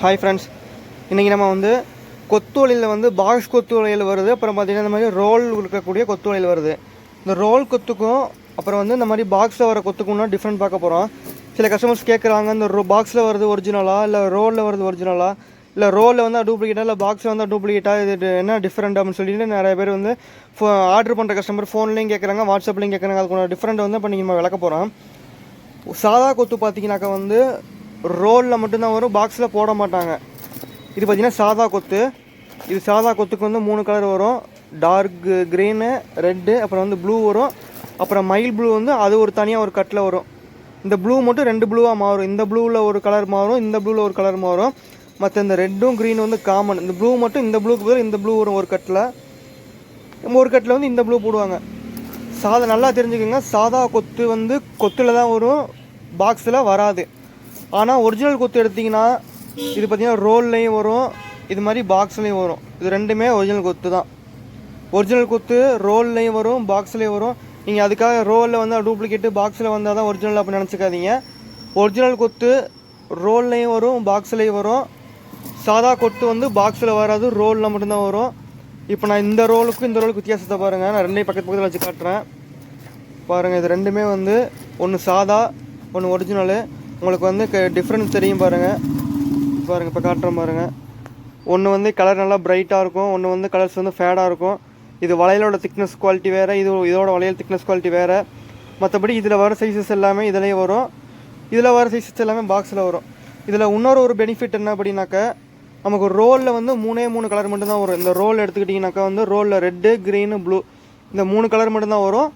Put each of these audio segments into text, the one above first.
Hi friends இன்றைக்கி நம்ம வந்து கொத்து வலையில் வந்து பாக்ஸ் கொத்து வலையில் வருது. அப்புறம் பார்த்திங்கன்னா இந்த மாதிரி ரோல் இருக்கக்கூடிய கொத்து வலையில் வருது. இந்த ரோல் கொத்துக்கும் அப்புறம் வந்து இந்த மாதிரி பாக்ஸில் வர கொத்துக்கும்னா டிஃப்ரெண்ட் பார்க்க போகிறோம் சில கஸ்டமர்ஸ் கேட்குறாங்க இந்த ரோ பாக்ஸில் வருது ஒரிஜினலாக இல்லை ரோலில் வருது ஒரிஜினலாக இல்லை ரோலில் வந்து டூப்ளிகேட்டாக இல்லை பாக்ஸில் வந்து டூப்ளிகேட்டாக இது என்ன டிஃப்ரெண்ட் அப்படின்னு சொல்லிட்டு நிறைய பேர் வந்து ஃபோ ஆர்டர் பண்ணுற கஸ்டமர் ஃபோன்லேயும் கேட்குறாங்க வாட்ஸ்அப்லேயும் கேட்குறாங்க அதுக்கு டிஃப்ரெண்ட் வந்து இப்போ நீங்கள் விளக்க போகிறோம் சாதா கொத்து பார்த்தீங்கன்னாக்கா வந்து ரோலில் மட்டும்தான் வரும் பாக்ஸில் போட மாட்டாங்க. இது பார்த்திங்கன்னா சாதா கொத்து. இது சாதா கொத்துக்கு வந்து மூணு கலர் வரும். டார்க் க்ரீனு ரெட்டு அப்புறம் வந்து ப்ளூ வரும். அப்புறம் மயில் ப்ளூ வந்து அது ஒரு தனியாக ஒரு கட்டில் வரும். இந்த ப்ளூ மட்டும் ரெண்டு ப்ளூவாக மாறும். இந்த ப்ளூவில் ஒரு கலர் மாறும் இந்த ப்ளூவில் ஒரு கலர் மாறும். மற்ற இந்த ரெட்டும் க்ரீன் வந்து காமன் இந்த ப்ளூ மட்டும் இந்த ப்ளூக்கு பதில் இந்த ப்ளூ வரும் ஒரு கட்டில் ஒரு கட்டில் வந்து இந்த ப்ளூ போடுவாங்க. சாதா நல்லா தெரிஞ்சுக்கோங்க. சாதா கொத்து வந்து கொத்தில் தான் வரும். பாக்ஸில் வராது. ஆனால் ஒரிஜினல் கொத்து எடுத்திங்கன்னா இது பார்த்தீங்கன்னா ரோல்லையும் வரும் இது மாதிரி பாக்ஸ்லேயும் வரும். இது ரெண்டுமே ஒரிஜினல் கொத்து தான். ஒரிஜினல் கொத்து ரோல்லையும் வரும் பாக்ஸ்லேயும் வரும். நீங்கள் அதுக்காக ரோலில் வந்தால் டூப்ளிகேட்டு பாக்ஸில் வந்தால் தான் ஒரிஜினல் அப்படி நினச்சிக்காதீங்க. ஒரிஜினல் கொத்து ரோல்லையும் வரும் பாக்ஸ்லேயும் வரும். சாதா கொத்து வந்து பாக்ஸில் வராது ரோலில் மட்டும்தான் வரும். இப்போ நான் இந்த ரோலுக்கும் இந்த ரோலுக்கு வித்தியாசத்தை பாருங்கள் நான் ரெண்டையும் பக்கத்து பக்கத்தில் வச்சு காட்டுறேன். பாருங்கள் இது ரெண்டுமே வந்து ஒன்று சாதா ஒன்று ஒரிஜினலு உங்களுக்கு வந்து டிஃப்ரென்ஸ் தெரியும் பாருங்கள் பாருங்கள் இப்போ காட்டுறேன் பாருங்கள் ஒன்று வந்து கலர் நல்லா பிரைட்டாக இருக்கும். ஒன்று வந்து கலர்ஸ் வந்து ஃபேடாக இருக்கும். இது வளையலோட திக்னஸ் குவாலிட்டி வேறு இது இதோட வளையல் திக்னஸ் குவாலிட்டி வேறு. மற்றபடி இதில் வர சைஸஸ் எல்லாமே இதிலேயே வரும். இதில் வர சைஸஸ் எல்லாமே பாக்ஸில் வரும். இதில் இன்னொரு ஒரு பெனிஃபிட் என்ன அப்படின்னாக்கா நமக்கு ரோலில் வந்து மூணே மூணு கலர் மட்டும்தான் வரும். இந்த ரோல் எடுத்துக்கிட்டிங்கனாக்கா வந்து ரோலில் ரெட்டு க்ரீனு ப்ளூ இந்த மூணு கலர் மட்டும்தான் வரும்.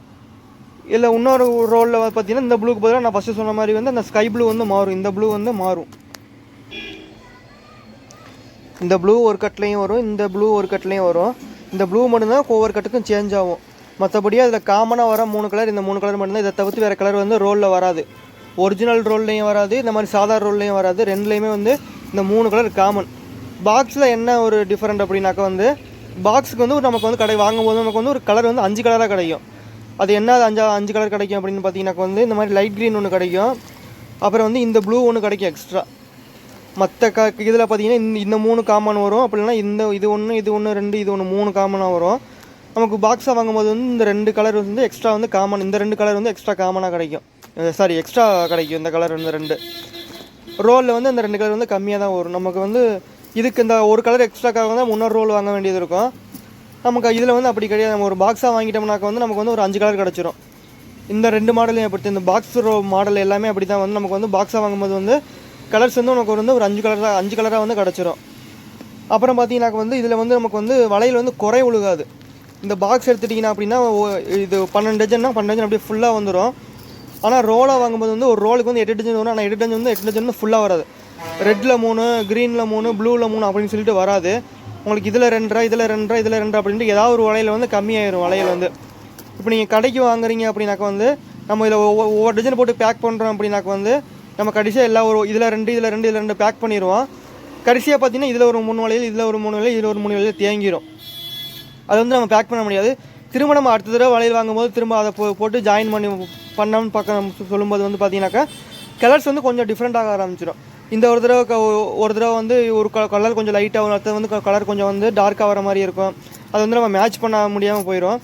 இல்லை இன்னொரு ரோலில் பார்த்தீங்கன்னா இந்த ப்ளூக்கு பதிலாக நான் ஃபஸ்ட்டு சொன்ன மாதிரி வந்து அந்த ஸ்கை ப்ளூ வந்து மாறும். இந்த ப்ளூ வந்து மாறும். இந்த ப்ளூ ஒரு கட்லேயும் வரும் இந்த ப்ளூ ஒரு கட்லேயும் வரும். இந்த ப்ளூ மட்டும்தான் ஒவ்வொரு கட்டுக்கும் சேஞ்ச் ஆகும். மற்றபடி அதில் காமனாக வர மூணு கலர் இந்த மூணு கலர் மட்டும்தான். இதை தவிர்த்து வேறு கலர் வந்து ரோலில் வராது. ஒரிஜினல் ரோல்லையும் வராது இந்த மாதிரி சாதா ரோல்லையும் வராது. ரெண்டுலேயுமே வந்து இந்த மூணு கலர் காமன் பாக்ஸில் என்ன ஒரு டிஃப்ரெண்ட் அப்படின்னாக்கா வந்து பாக்ஸுக்கு வந்து நமக்கு வந்து கடை வாங்கும்போது நமக்கு வந்து ஒரு கலர் வந்து அஞ்சு கலராக கிடைக்கும். அது என்ன அது அஞ்சா அஞ்சு கலர் கிடைக்கும் அப்படின்னு பார்த்தீங்கன்னாக்கா வந்து இந்த மாதிரி லைட் க்ரீன் ஒன்று கிடைக்கும். அப்புறம் வந்து இந்த ப்ளூ ஒன்று கிடைக்கும் எக்ஸ்ட்ரா மற்ற க இதில் பார்த்தீங்கன்னா இந்த இந்த மூணு காமன் வரும். அப்படி இல்லைன்னா இந்த இது ஒன்று இது ஒன்று ரெண்டு இது ஒன்று மூணு காமனாக வரும். நமக்கு பாக்ஸாக வாங்கும்போது வந்து இந்த ரெண்டு கலர் வந்து எக்ஸ்ட்ரா வந்து காமன் இந்த ரெண்டு கலர் வந்து எக்ஸ்ட்ரா காமனாக கிடைக்கும். சாரி எக்ஸ்ட்ரா கிடைக்கும் இந்த கலர் வந்து ரெண்டு. ரோலில் வந்து அந்த ரெண்டு கலர் வந்து கம்மியாக தான் வரும். நமக்கு வந்து இதுக்கு இந்த ஒரு கலர் எக்ஸ்ட்ராக்காக வந்து முன்னொரு ரோல் வாங்க வேண்டியது இருக்கும். நமக்கு இதில் வந்து அப்படி கிடையாது. நம்ம ஒரு பாக்ஸாக வாங்கிட்டோம்னாக்க வந்து நமக்கு வந்து ஒரு அஞ்சு கலர் கிடச்சிரும். இந்த ரெண்டு மாடலையும் அப்படி இந்த பாக்ஸ் ரோ மாடல் எல்லாமே அப்படி தான் வந்து நமக்கு வந்து பாக்ஸாக வாங்கும்போது வந்து கலர்ஸ் வந்து நமக்கு வந்து ஒரு அஞ்சு கலராக அஞ்சு கலராக வந்து கிடச்சிரும். அப்புறம் பார்த்தீங்கன்னாக்க வந்து இதில் வந்து நமக்கு வந்து வளையல் வந்து குறை ஒழுகாது இந்த பாக்ஸ் எடுத்துட்டிங்கன்னா அப்படின்னா இது பன்னெண்டு டஜன்னா பன்னெண்டு டஜன் அப்படியே ஃபுல்லாக வந்துடும் ஆனால் ரோலாக வாங்கும்போது வந்து ஒரு ரோலுக்கு வந்து எட்டு டஜன் வரும். ஆனால் எட்டு டஜன் வந்து எட்டு டஜன் வந்து ஃபுல்லாக வராது. ரெட்டில் மூணு க்ரீனில் மூணு ப்ளூவில் மூணு அப்படின்னு சொல்லிட்டு வராது. உங்களுக்கு இதில் ரெண்டரை இதில் ரெண்டரை இதில் ரெண்டா அப்படின்ட்டு ஏதாவது ஒரு வளையல் வந்து கம்மியாயிரும் வளையல் வந்து. இப்போ நீங்கள் கடைக்கு வாங்குறீங்க அப்படின்னாக்க வந்து நம்ம இதில் ஒவ்வொரு ஒவ்வொரு போட்டு பேக் பண்ணுறோம் அப்படின்னாக்க வந்து நம்ம கடைசியாக எல்லா ஒரு இதில் ரெண்டு இதில் ரெண்டு இதில் ரெண்டு பேக் பண்ணிடுவோம். கடைசியாக பார்த்தீங்கன்னா இதில் ஒரு மூணு வளையல் இதில் ஒரு மூணு வளையல் இதில் ஒரு மூணு வளையல் தேங்கிரும். அது வந்து நம்ம பேக் பண்ண முடியாது. திரும்ப நம்ம அடுத்த தடவை வளையல் வாங்கும்போது திரும்ப அதை போ போட்டு ஜாயின் பண்ணி பண்ணோம்னு பார்க்க சொல்லும்போது வந்து பார்த்தீங்கன்னாக்கா கலர்ஸ் வந்து கொஞ்சம் டிஃப்ரெண்ட்டாக ஆரம்பிச்சிடும் இந்த ஒரு தடவை க- ஒரு தடவை வந்து ஒரு கலர் கொஞ்சம் லைட்டாக வரும். அடுத்தது வந்து கலர் கொஞ்சம் வந்து டார்க்காக வர மாதிரி இருக்கும். அது வந்து நம்ம மேட்ச் பண்ண முடியாமல் போயிடும்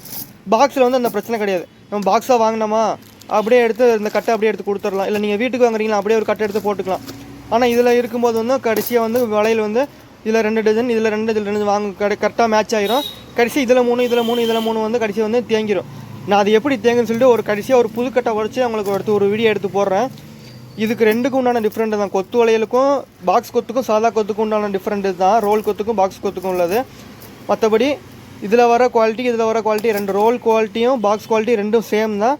பாக்ஸில் வந்து அந்த பிரச்சனை கிடையாது. நம்ம பாக்ஸாக வாங்கினோமா அப்படியே எடுத்து இந்த கட்டை அப்படியே எடுத்து கொடுத்துடலாம். இல்லை நீங்கள் வீட்டுக்கு வாங்குறீங்களா அப்படியே ஒரு கட்டை எடுத்து போட்டுக்கலாம். ஆனால் இதில் இருக்கும்போது வந்து கடைசியாக வந்து வளையல் வந்து இதில் ரெண்டு டஜன் இதில் ரெண்டு இதில் ரெண்டு வாங்க கடை கரெக்டாக மேட்ச் ஆகிரும் கடைசி இதில் மூணு இதில் மூணு இதில் மூணு வந்து கடைசி வந்து தேங்கிரும். நான் அது எப்படி தேங்குன்னு சொல்லிட்டு ஒரு கடைசியாக ஒரு புதுக்கட்டை உடச்சி அவங்களுக்கு எடுத்து ஒரு வீடியோ எடுத்து போடுறேன். இதுக்கு ரெண்டுக்கும் உண்டான டிஃப்ரெண்ட் தான். கொத்து வளையலுக்கும் பாக்ஸ் கொத்துக்கும் சாதா கொத்துக்கும் உண்டான டிஃப்ரெண்ட் தான். ரோல் கொத்துக்கும் பாக்ஸ் கொத்துக்கும் உள்ளது. மற்றபடி இதில் வர குவாலிட்டி இதில் வர குவாலிட்டி ரெண்டு ரோல் குவாலிட்டியும் பாக்ஸ் குவாலிட்டி ரெண்டும் சேம் தான்.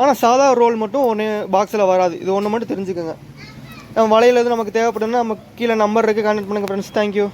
ஆனால் சாதா ரோல் மட்டும் ஒன்று பாக்ஸில் வராது. இது ஒன்று மட்டும் தெரிஞ்சுக்கோங்க. நம்ம வளையல் எதுவும் நமக்கு தேவைப்படுதுன்னா நம்ம கீழே நம்பர் இருக்குது கான்டாக்ட் பண்ணுங்கள் ஃப்ரெண்ட்ஸ் தேங்க்யூ